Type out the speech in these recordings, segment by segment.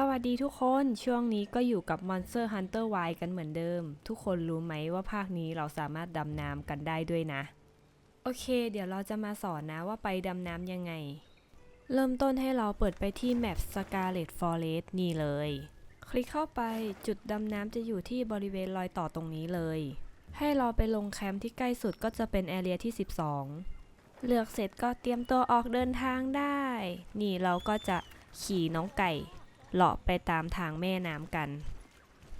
สวัสดีทุกคนช่วงนี้ก็อยู่กับ Monster Hunter Y กันเหมือนเดิม ทุกคนรู้ไหมว่าภาคนี้เราสามารถดำน้ำกันได้ด้วยนะ โอเค เดี๋ยวเราจะมาสอนนะว่าไปดำน้ำยังไง เริ่มต้นให้เราเปิดไปที่แมป Scarlet Forest นี่เลย คลิกเข้าไปจุดดำน้ำจะอยู่ที่บริเวณรอยต่อตรงนี้เลย ให้เราไปลงแคมป์ที่ใกล้สุดก็จะเป็นแอเรียที่ 12 เลือกเสร็จก็เตรียมตัวออกเดินทางได้ นี่เราก็จะขี่น้องไก่ เลาะไปตามทางแม่น้ำกัน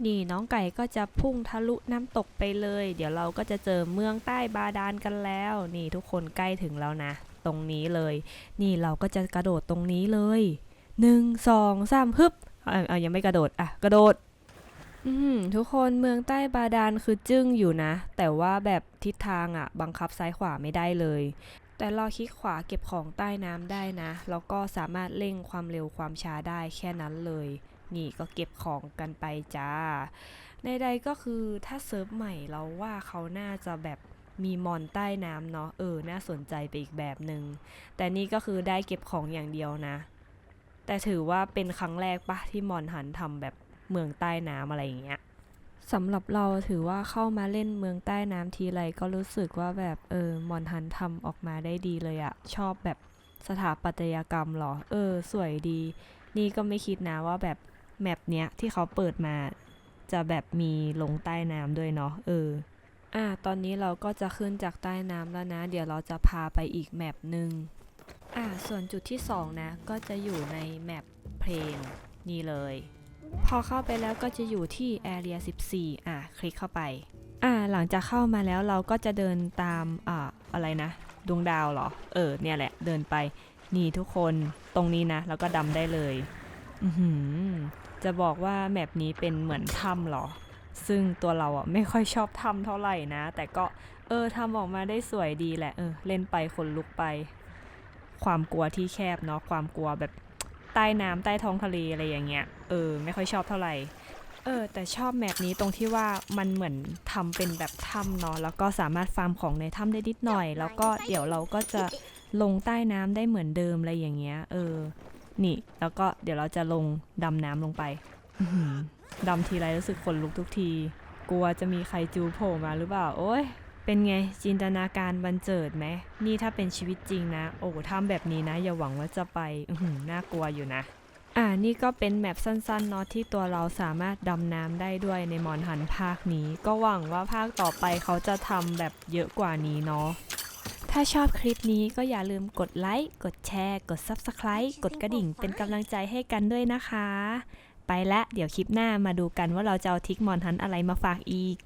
นี่น้องไก่ก็จะพุ่งทะลุน้ำตกไปเลย เดี๋ยวเราก็จะเจอเมืองใต้บาดาลกันแล้ว นี่ทุกคนใกล้ถึงแล้วนะ ตรงนี้เลย นี่เราก็จะกระโดดตรงนี้เลยหนึ่งสองสามฮึบเอาเอายังไม่กระโดด อะ กระโดดอืทุกคนเมืองใต้บาดาลคือจึ้งอยู่นะ แต่ว่าแบบทิศทางอะ บังคับซ้ายขวาไม่ได้เลย แต่เราคลิกขวาเก็บของใต้น้ำได้นะ แล้วก็สามารถเร่งความเร็วความช้าได้แค่นั้นเลย นี่ก็เก็บของกันไปจ้า ในใดก็คือถ้าเซิร์ฟใหม่เราว่าเขาน่าจะแบบมีมอนใต้น้ำเนาะเออ น่าสนใจไปอีกแบบหนึง่งแต่นี่ก็คือได้เก็บของอย่างเดียวนะ แต่ถือว่าเป็นครั้งแรกปะที่มอนหันทำแบบเมืองใต้น้ำอะไรอย่างเงี้ย สำหรับเราถือว่าเข้ามาเล่นเมืองใต้น้ำทีไรก็รู้สึกว่าแบบเออมอนฮันทำออกมาได้ดีเลยอะชอบแบบสถาปัตยกรรมหรอ เออ สวยดี นี่ก็ไม่คิดนะว่าแบบแมปเนี้ยที่เขาเปิดมา จะแบบมีลงใต้น้ำด้วยเนาะเออ อะตอนนี้เราก็จะขึ้นจากใต้น้ำแล้วนะ เดี๋ยวเราจะพาไปอีกแมปหนึ่งอะส่วนจุดที่สองนะ ก็จะอยู่ในแมปเพลงนี่เลย พอเข้าไปแล้วก็จะอยู่ที่ Area 14 อะ คลิกเข้าไป อ่า หลังจากเข้ามาแล้วเราก็จะเดินตาม อ่า อะไรนะ ดวงดาวเหรอ เออ เนี่ยแหละ เดินไป นี่ทุกคน ตรงนี้นะ แล้วก็ดำได้เลย อือหือ จะบอกว่าแมปนี้เป็นเหมือนถ้ำเหรอ ซึ่งตัวเราอะไม่ค่อยชอบถ้ำเท่าไหร่นะ แต่ก็ เออทำออกมาได้สวยดีแหละ เออ เล่นไปคนลุกไป ความกลัวที่แคบเนาะ ความกลัวแบบ ใต้น้ำใต้ท้องทะเลอะไรอย่างเงี้ยเออไม่ค่อยชอบเท่าไหร่เออแต่ชอบแมปนี้ตรงที่ว่ามันเหมือนทำเป็นแบบถ้ำเนาะแล้วก็สามารถฟาร์มของในถ้ำได้นิดหน่อย แล้วก็เดี๋ยวเราก็จะลงใต้น้ำได้เหมือนเดิมอะไรอย่างเงี้ยเออนี่ แล้วก็เดี๋ยวเราจะลงดำน้ำลงไปดำทีไรรู้สึกขนลุกทุกที กลัวจะมีใครจูโผล่มาหรือเปล่า โอ้ย เป็นไงจินตนาการบันเจิดไหมนี่ถ้าเป็นชีวิตจริงนะ โอ้ทำแบบนี้นะ อย่าหวังว่าจะไปอืน่ากลัวอยู่นะ อ่านี่ก็เป็นแมปสั้นๆเนาะที่ตัวเราสามารถดำน้ำได้ด้วยในมอนหันภาคนี้ ก็หวังว่าภาคต่อไปเขาจะทำแบบเยอะกว่านี้เนาะถ้าชอบคลิปนี้ก็อย่าลืมกดไลค์กดแชร์ กด Subscribe กดกระดิ่งเป็นกำลังใจให้กันด้วยนะคะ ไปละเดี๋ยวคลิปหน้ามาดูกันว่าเราจะเอาทิกมอนฮันอะไรมาฝากอีก